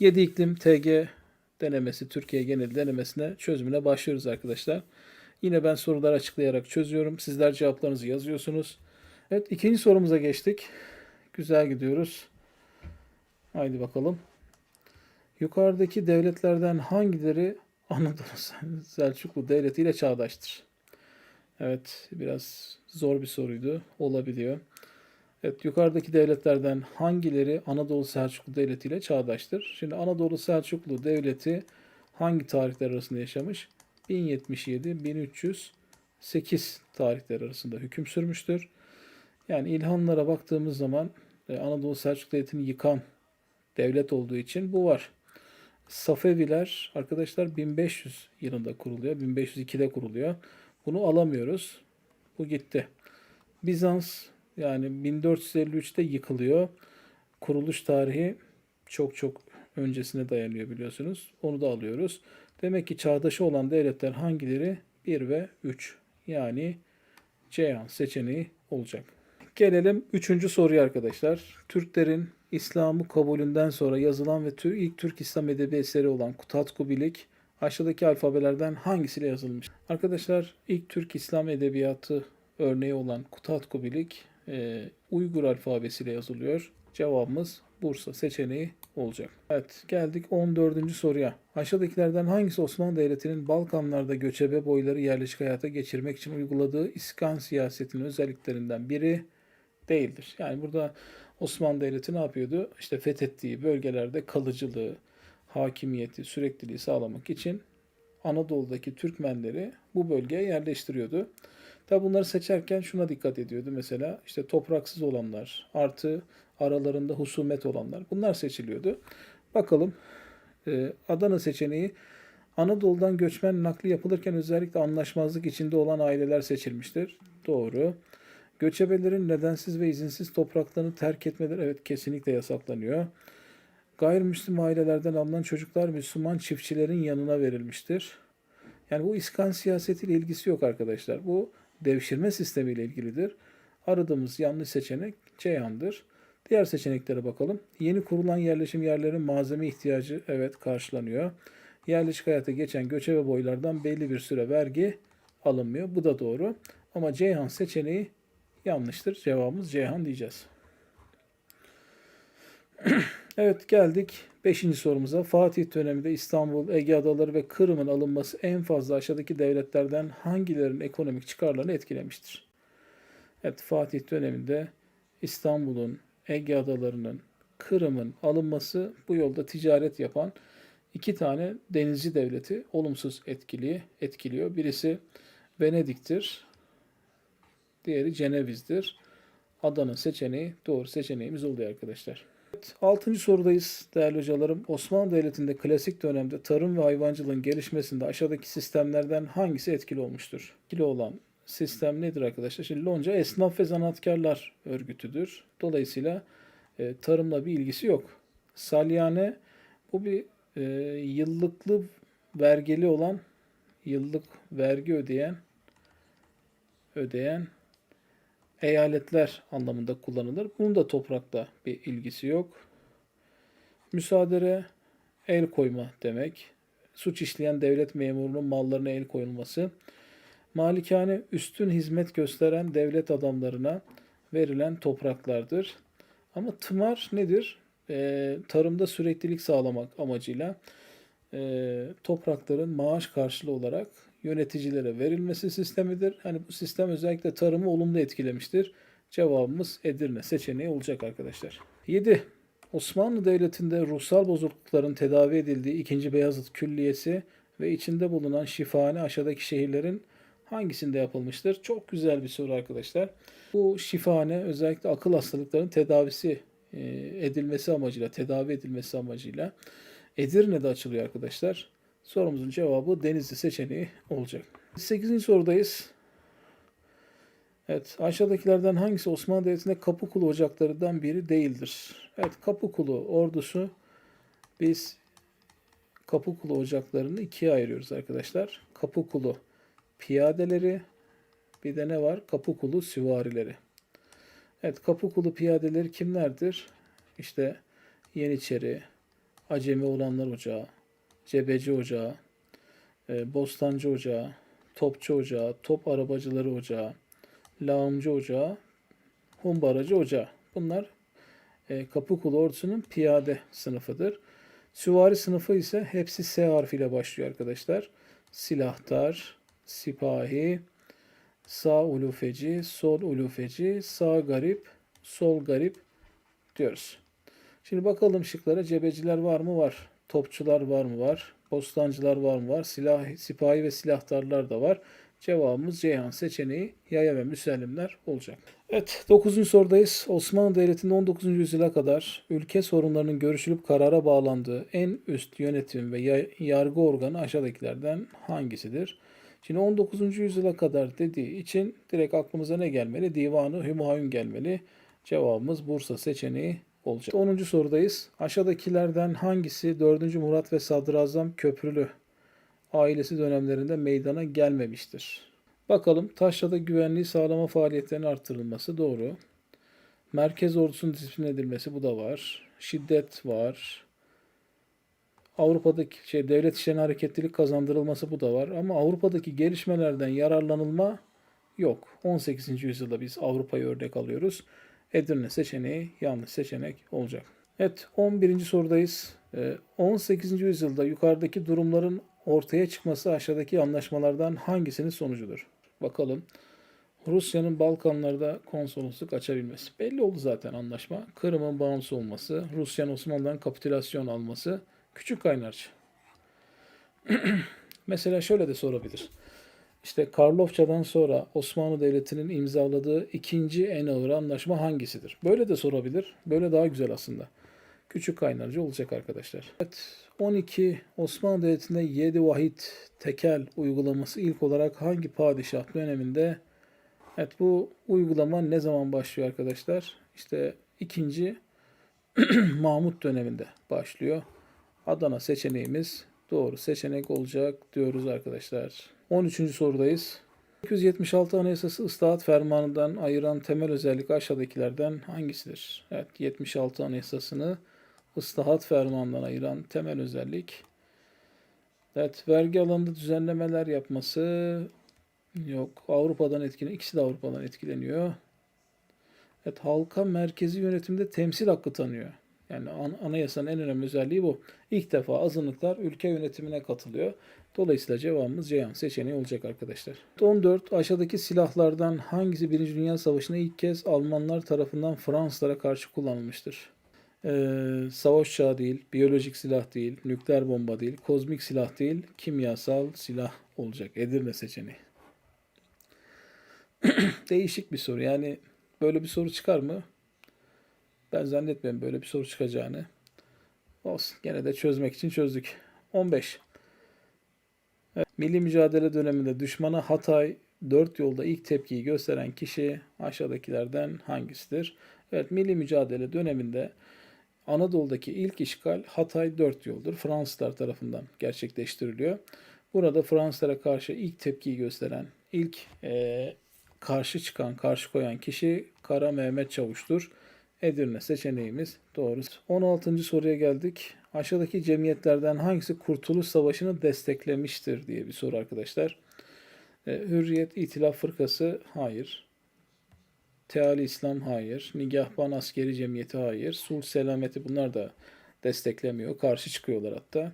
7 iklim TG denemesi, Türkiye genel denemesine çözümüne başlıyoruz arkadaşlar. Yine ben soruları açıklayarak çözüyorum. Sizler cevaplarınızı yazıyorsunuz. Evet ikinci sorumuza geçtik. Güzel gidiyoruz. Haydi bakalım. Yukarıdaki devletlerden hangileri Anadolu Selçuklu Devleti ile çağdaştır? Evet biraz zor bir soruydu. Olabiliyor. Evet yukarıdaki devletlerden hangileri Anadolu Selçuklu Devleti ile çağdaştır? Şimdi Anadolu Selçuklu Devleti hangi tarihler arasında yaşamış? 1077-1308 tarihler arasında hüküm sürmüştür. Yani İlhanlara baktığımız zaman e, Anadolu Selçuklu Devleti'ni yıkan devlet olduğu için bu var. Safeviler arkadaşlar 1500 yılında kuruluyor. 1502'de kuruluyor. Bunu alamıyoruz. Bu gitti. Bizans yani 1453'te yıkılıyor. Kuruluş tarihi çok çok öncesine dayanıyor biliyorsunuz. Onu da alıyoruz. Demek ki çağdaşı olan devletler hangileri? 1 ve 3. Yani Ceyhan seçeneği olacak. Gelelim üçüncü soruya arkadaşlar. Türklerin İslam'ı kabulünden sonra yazılan ve ilk Türk İslam edebi eseri olan Kutatku Bilik aşağıdaki alfabelerden hangisiyle yazılmış? Arkadaşlar ilk Türk İslam edebiyatı örneği olan Kutatku Bilik e, Uygur alfabesiyle yazılıyor. Cevabımız Bursa seçeneği olacak. Evet geldik 14. soruya. Aşağıdakilerden hangisi Osmanlı Devleti'nin Balkanlarda göçebe boyları yerleşik hayata geçirmek için uyguladığı iskan siyasetinin özelliklerinden biri değildir? Yani burada Osmanlı Devleti ne yapıyordu? İşte fethettiği bölgelerde kalıcılığı, hakimiyeti, sürekliliği sağlamak için Anadolu'daki Türkmenleri bu bölgeye yerleştiriyordu. Tabi bunları seçerken şuna dikkat ediyordu. Mesela işte topraksız olanlar artı aralarında husumet olanlar bunlar seçiliyordu. Bakalım e, Adana seçeneği Anadolu'dan göçmen nakli yapılırken özellikle anlaşmazlık içinde olan aileler seçilmiştir. Doğru. Göçebelerin nedensiz ve izinsiz topraklarını terk etmeleri evet kesinlikle yasaklanıyor. Gayrimüslim ailelerden alınan çocuklar Müslüman çiftçilerin yanına verilmiştir. Yani bu iskan siyasetiyle ilgisi yok arkadaşlar. Bu devşirme sistemiyle ilgilidir. Aradığımız yanlış seçenek Ceyhan'dır. Diğer seçeneklere bakalım. Yeni kurulan yerleşim yerlerinin malzeme ihtiyacı evet karşılanıyor. Yerleşik hayata geçen göçebe boylardan belli bir süre vergi alınmıyor. Bu da doğru. Ama Ceyhan seçeneği yanlıştır. Cevabımız Ceyhan diyeceğiz. evet geldik 5. sorumuza. Fatih döneminde İstanbul, Ege Adaları ve Kırım'ın alınması en fazla aşağıdaki devletlerden hangilerinin ekonomik çıkarlarını etkilemiştir? Evet Fatih döneminde İstanbul'un, Ege Adaları'nın, Kırım'ın alınması bu yolda ticaret yapan iki tane denizci devleti olumsuz etkili, etkiliyor. Birisi Venedik'tir, diğeri Ceneviz'dir. Adanın seçeneği doğru seçeneğimiz oluyor arkadaşlar. Evet, 6. sorudayız değerli hocalarım. Osmanlı Devleti'nde klasik dönemde tarım ve hayvancılığın gelişmesinde aşağıdaki sistemlerden hangisi etkili olmuştur? Etkili olan sistem nedir arkadaşlar? Şimdi Lonca esnaf ve zanaatkarlar örgütüdür. Dolayısıyla e, tarımla bir ilgisi yok. Salyane bu bir e, yıllıklı vergili olan yıllık vergi ödeyen ödeyen eyaletler anlamında kullanılır. Bunun da toprakla bir ilgisi yok. Müsaadere el koyma demek. Suç işleyen devlet memurunun mallarına el koyulması. Malikane üstün hizmet gösteren devlet adamlarına verilen topraklardır. Ama tımar nedir? Ee, tarımda süreklilik sağlamak amacıyla e, toprakların maaş karşılığı olarak yöneticilere verilmesi sistemidir. Hani bu sistem özellikle tarımı olumlu etkilemiştir. Cevabımız Edirne seçeneği olacak arkadaşlar. 7. Osmanlı Devleti'nde ruhsal bozuklukların tedavi edildiği 2. Beyazıt Külliyesi ve içinde bulunan şifahane aşağıdaki şehirlerin hangisinde yapılmıştır? Çok güzel bir soru arkadaşlar. Bu şifahane özellikle akıl hastalıklarının tedavisi e, edilmesi amacıyla, tedavi edilmesi amacıyla Edirne'de açılıyor arkadaşlar. Sorumuzun cevabı Denizli seçeneği olacak. 8. sorudayız. Evet, aşağıdakilerden hangisi Osmanlı Devleti'nde Kapıkulu ocaklarından biri değildir? Evet, Kapıkulu ordusu biz Kapıkulu ocaklarını ikiye ayırıyoruz arkadaşlar. Kapıkulu piyadeleri bir de ne var? Kapıkulu süvarileri. Evet, Kapıkulu piyadeleri kimlerdir? İşte Yeniçeri, Acemi Olanlar Ocağı, Cebeci Ocağı, e, Bostancı Ocağı, Topçu Ocağı, Top Arabacıları Ocağı, Lağımcı Ocağı, Humbaracı Ocağı. Bunlar e, Kapıkulu ordusunun piyade sınıfıdır. Süvari sınıfı ise hepsi S harfiyle başlıyor arkadaşlar. Silahtar, sipahi, sağ ulufeci, sol ulufeci, sağ garip, sol garip diyoruz. Şimdi bakalım şıklara. Cebeciler var mı? Var. Topçular var mı? Var. Bostancılar var mı? Var. Silah, sipahi ve silahtarlar da var. Cevabımız Ceyhan seçeneği yaya ve müsellimler olacak. Evet 9. sorudayız. Osmanlı Devleti'nin 19. yüzyıla kadar ülke sorunlarının görüşülüp karara bağlandığı en üst yönetim ve ya- yargı organı aşağıdakilerden hangisidir? Şimdi 19. yüzyıla kadar dediği için direkt aklımıza ne gelmeli? Divanı Hümayun gelmeli. Cevabımız Bursa seçeneği olacak. 10. sorudayız. Aşağıdakilerden hangisi 4. Murat ve Sadrazam Köprülü ailesi dönemlerinde meydana gelmemiştir? Bakalım Taşra'da güvenliği sağlama faaliyetlerinin artırılması doğru. Merkez ordusunun disiplin edilmesi bu da var. Şiddet var. Avrupa'daki şey devlet işlerine hareketlilik kazandırılması bu da var. Ama Avrupa'daki gelişmelerden yararlanılma yok. 18. yüzyılda biz Avrupa'yı örnek alıyoruz. Edirne seçeneği yanlış seçenek olacak. Evet 11. sorudayız. Ee, 18. yüzyılda yukarıdaki durumların ortaya çıkması aşağıdaki anlaşmalardan hangisinin sonucudur? Bakalım. Rusya'nın Balkanlarda konsolosluk açabilmesi. Belli oldu zaten anlaşma. Kırım'ın bağımsız olması, Rusya'nın Osmanlı'dan kapitülasyon alması, küçük kaynarca. Mesela şöyle de sorabilir. İşte Karlofça'dan sonra Osmanlı Devleti'nin imzaladığı ikinci en ağır anlaşma hangisidir? Böyle de sorabilir. Böyle daha güzel aslında. Küçük kaynarca olacak arkadaşlar. Evet, 12 Osmanlı Devleti'nde 7 vahid tekel uygulaması ilk olarak hangi padişah döneminde? Evet bu uygulama ne zaman başlıyor arkadaşlar? İşte ikinci Mahmut döneminde başlıyor. Adana seçeneğimiz doğru seçenek olacak diyoruz arkadaşlar. 13. sorudayız. 276 Anayasası ıslahat fermanından ayıran temel özellik aşağıdakilerden hangisidir? Evet 76 Anayasasını ıslahat fermanından ayıran temel özellik. Evet vergi alanında düzenlemeler yapması yok. Avrupa'dan etkileniyor. İkisi de Avrupa'dan etkileniyor. Evet halka merkezi yönetimde temsil hakkı tanıyor. Yani an- anayasanın en önemli özelliği bu. İlk defa azınlıklar ülke yönetimine katılıyor. Dolayısıyla cevabımız Ceyhan seçeneği olacak arkadaşlar. 14. Aşağıdaki silahlardan hangisi 1. Dünya Savaşı'nda ilk kez Almanlar tarafından Fransızlara karşı kullanılmıştır? Ee, savaş uçağı değil, biyolojik silah değil, nükleer bomba değil, kozmik silah değil, kimyasal silah olacak. Edirne seçeneği. Değişik bir soru. Yani böyle bir soru çıkar mı? Ben zannetmiyorum böyle bir soru çıkacağını. Olsun. Gene de çözmek için çözdük. 15. Milli mücadele döneminde düşmana Hatay dört yolda ilk tepkiyi gösteren kişi aşağıdakilerden hangisidir? Evet, milli mücadele döneminde Anadolu'daki ilk işgal Hatay dört yoldur. Fransızlar tarafından gerçekleştiriliyor. Burada Fransızlara karşı ilk tepkiyi gösteren, ilk eee, karşı çıkan, karşı koyan kişi Kara Mehmet Çavuş'tur. Edirne seçeneğimiz doğru. 16. soruya geldik. Aşağıdaki cemiyetlerden hangisi Kurtuluş Savaşı'nı desteklemiştir diye bir soru arkadaşlar. E, Hürriyet İtilaf Fırkası hayır. Teali İslam hayır. Nigahban Askeri Cemiyeti hayır. Sulh Selameti bunlar da desteklemiyor. Karşı çıkıyorlar hatta.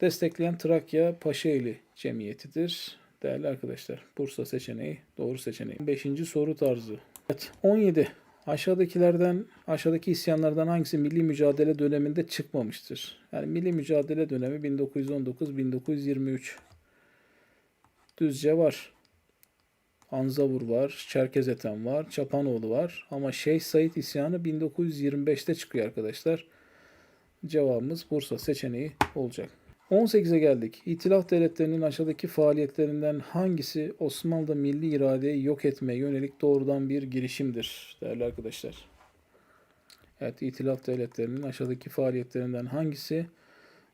Destekleyen Trakya Paşaeli Cemiyeti'dir. Değerli arkadaşlar, Bursa seçeneği doğru seçeneği. 5. soru tarzı. Evet, 17. Aşağıdakilerden, aşağıdaki isyanlardan hangisi milli mücadele döneminde çıkmamıştır? Yani milli mücadele dönemi 1919-1923. Düzce var. Anzavur var, Çerkezeten var, Çapanoğlu var. Ama Şeyh Said isyanı 1925'te çıkıyor arkadaşlar. Cevabımız Bursa seçeneği olacak. 18'e geldik. İtilaf devletlerinin aşağıdaki faaliyetlerinden hangisi Osmanlı'da milli iradeyi yok etmeye yönelik doğrudan bir girişimdir değerli arkadaşlar? Evet, İtilaf devletlerinin aşağıdaki faaliyetlerinden hangisi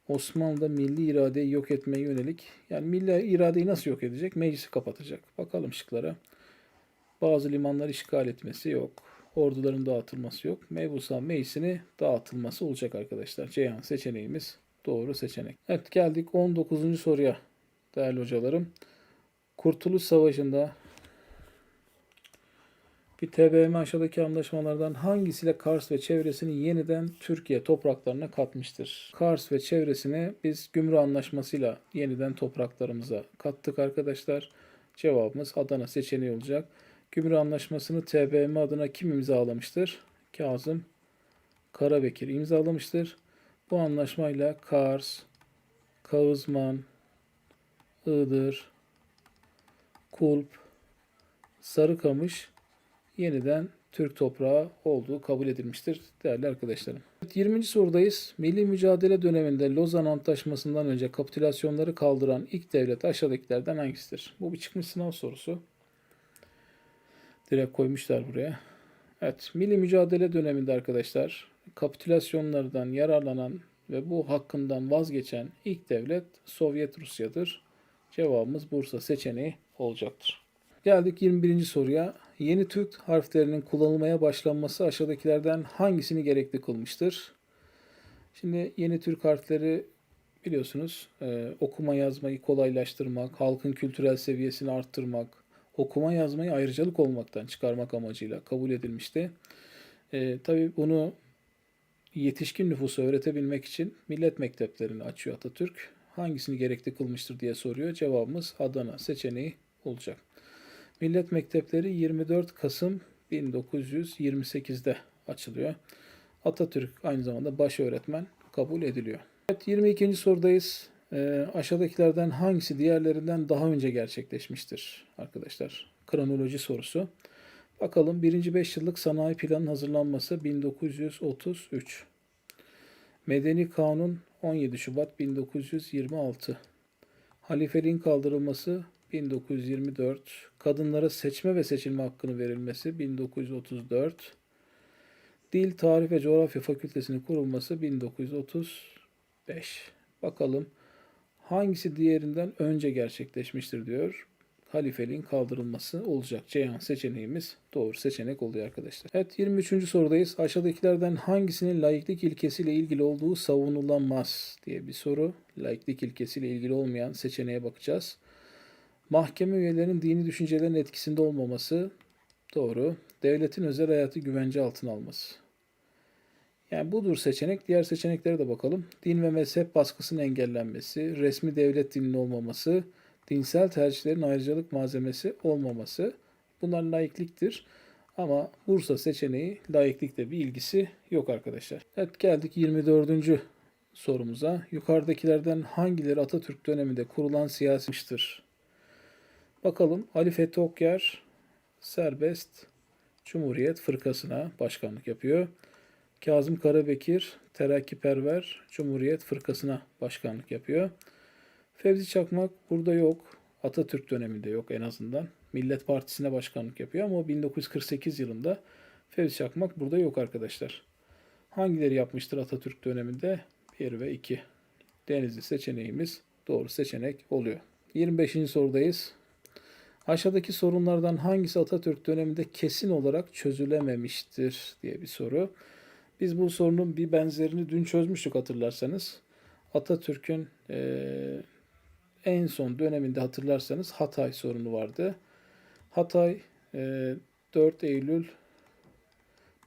Osmanlı'da milli iradeyi yok etmeye yönelik? Yani milli iradeyi nasıl yok edecek? Meclisi kapatacak. Bakalım şıklara. Bazı limanları işgal etmesi yok. Orduların dağıtılması yok. Mebusa Meysin'i dağıtılması olacak arkadaşlar. Ceyhan seçeneğimiz doğru seçenek. Evet geldik 19. soruya değerli hocalarım. Kurtuluş Savaşı'nda bir TBMM aşağıdaki anlaşmalardan hangisiyle Kars ve çevresini yeniden Türkiye topraklarına katmıştır? Kars ve çevresini biz Gümrü Anlaşması'yla yeniden topraklarımıza kattık arkadaşlar. Cevabımız Adana seçeneği olacak. Gümrü Anlaşması'nı TBMM adına kim imzalamıştır? Kazım Karabekir imzalamıştır. Bu anlaşmayla Kars, Kağızman, Iğdır, Kulp, Sarıkamış yeniden Türk toprağı olduğu kabul edilmiştir değerli arkadaşlarım. 20. sorudayız. Milli mücadele döneminde Lozan Antlaşması'ndan önce kapitülasyonları kaldıran ilk devlet aşağıdakilerden hangisidir? Bu bir çıkmış sınav sorusu. Direkt koymuşlar buraya. Evet, milli mücadele döneminde arkadaşlar kapitülasyonlardan yararlanan ve bu hakkından vazgeçen ilk devlet Sovyet Rusya'dır. Cevabımız Bursa seçeneği olacaktır. Geldik 21. soruya. Yeni Türk harflerinin kullanılmaya başlanması aşağıdakilerden hangisini gerekli kılmıştır? Şimdi yeni Türk harfleri biliyorsunuz e, okuma yazmayı kolaylaştırmak, halkın kültürel seviyesini arttırmak, okuma yazmayı ayrıcalık olmaktan çıkarmak amacıyla kabul edilmişti. E, tabii bunu yetişkin nüfusa öğretebilmek için millet mekteplerini açıyor Atatürk. Hangisini gerekli kılmıştır diye soruyor. Cevabımız Adana seçeneği olacak. Millet mektepleri 24 Kasım 1928'de açılıyor. Atatürk aynı zamanda baş öğretmen kabul ediliyor. Evet 22. sorudayız. Ee, aşağıdakilerden hangisi diğerlerinden daha önce gerçekleşmiştir arkadaşlar? Kronoloji sorusu. Bakalım 1. 5 yıllık sanayi planının hazırlanması 1933. Medeni Kanun 17 Şubat 1926. Halifeliğin kaldırılması 1924. Kadınlara seçme ve seçilme hakkını verilmesi 1934. Dil, Tarih ve Coğrafya Fakültesinin kurulması 1935. Bakalım hangisi diğerinden önce gerçekleşmiştir diyor. Halifeliğin kaldırılması olacak. Ceyhan seçeneğimiz doğru seçenek oluyor arkadaşlar. Evet 23. sorudayız. Aşağıdakilerden hangisinin laiklik ilkesiyle ilgili olduğu savunulamaz diye bir soru. Laiklik ilkesiyle ilgili olmayan seçeneğe bakacağız. Mahkeme üyelerinin dini düşüncelerin etkisinde olmaması doğru. Devletin özel hayatı güvence altına alması. Yani budur seçenek. Diğer seçeneklere de bakalım. Din ve mezhep baskısının engellenmesi, resmi devlet dilinin olmaması, dinsel tercihlerin ayrıcalık malzemesi olmaması. Bunlar laikliktir. Ama Bursa seçeneği laiklikle bir ilgisi yok arkadaşlar. Evet geldik 24. sorumuza. Yukarıdakilerden hangileri Atatürk döneminde kurulan siyasimiştir? Bakalım Ali Fethi Okyar serbest Cumhuriyet Fırkası'na başkanlık yapıyor. Kazım Karabekir Terakkiperver Cumhuriyet Fırkası'na başkanlık yapıyor. Fevzi Çakmak burada yok. Atatürk döneminde yok en azından. Millet Partisi'ne başkanlık yapıyor ama o 1948 yılında Fevzi Çakmak burada yok arkadaşlar. Hangileri yapmıştır Atatürk döneminde? 1 ve 2. Denizli seçeneğimiz doğru seçenek oluyor. 25. sorudayız. Aşağıdaki sorunlardan hangisi Atatürk döneminde kesin olarak çözülememiştir diye bir soru. Biz bu sorunun bir benzerini dün çözmüştük hatırlarsanız. Atatürk'ün eee, en son döneminde hatırlarsanız Hatay sorunu vardı. Hatay eee, 4 Eylül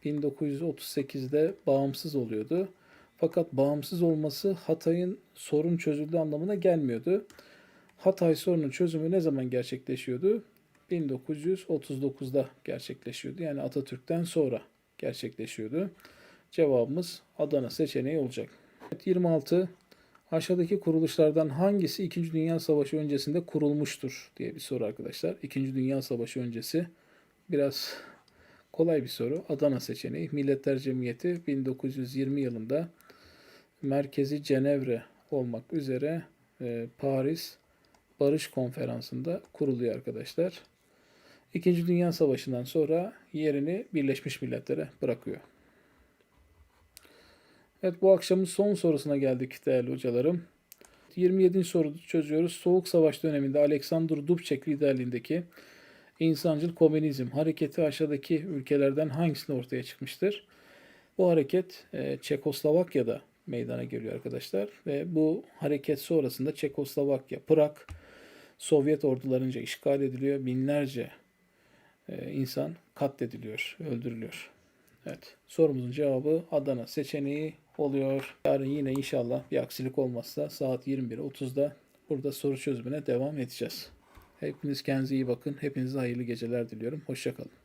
1938'de bağımsız oluyordu. Fakat bağımsız olması Hatay'ın sorun çözüldüğü anlamına gelmiyordu. Hatay sorunun çözümü ne zaman gerçekleşiyordu? 1939'da gerçekleşiyordu. Yani Atatürk'ten sonra gerçekleşiyordu. Cevabımız Adana seçeneği olacak. Evet, 26. Aşağıdaki kuruluşlardan hangisi 2. Dünya Savaşı öncesinde kurulmuştur diye bir soru arkadaşlar. 2. Dünya Savaşı öncesi biraz kolay bir soru. Adana seçeneği. Milletler Cemiyeti 1920 yılında merkezi Cenevre olmak üzere e, Paris Barış Konferansı'nda kuruluyor arkadaşlar. İkinci Dünya Savaşı'ndan sonra yerini Birleşmiş Milletler'e bırakıyor. Evet bu akşamın son sorusuna geldik değerli hocalarım. 27. soru çözüyoruz. Soğuk Savaş döneminde Alexander Dubček liderliğindeki insancıl komünizm hareketi aşağıdaki ülkelerden hangisinde ortaya çıkmıştır? Bu hareket e, Çekoslovakya'da meydana geliyor arkadaşlar ve bu hareket sonrasında Çekoslovakya, Prag Sovyet ordularınca işgal ediliyor. Binlerce e, insan katlediliyor, öldürülüyor. Evet. Sorumuzun cevabı Adana seçeneği oluyor. Yarın yine inşallah bir aksilik olmazsa saat 21.30'da burada soru çözümüne devam edeceğiz. Hepiniz kendinize iyi bakın. Hepinize hayırlı geceler diliyorum. Hoşçakalın.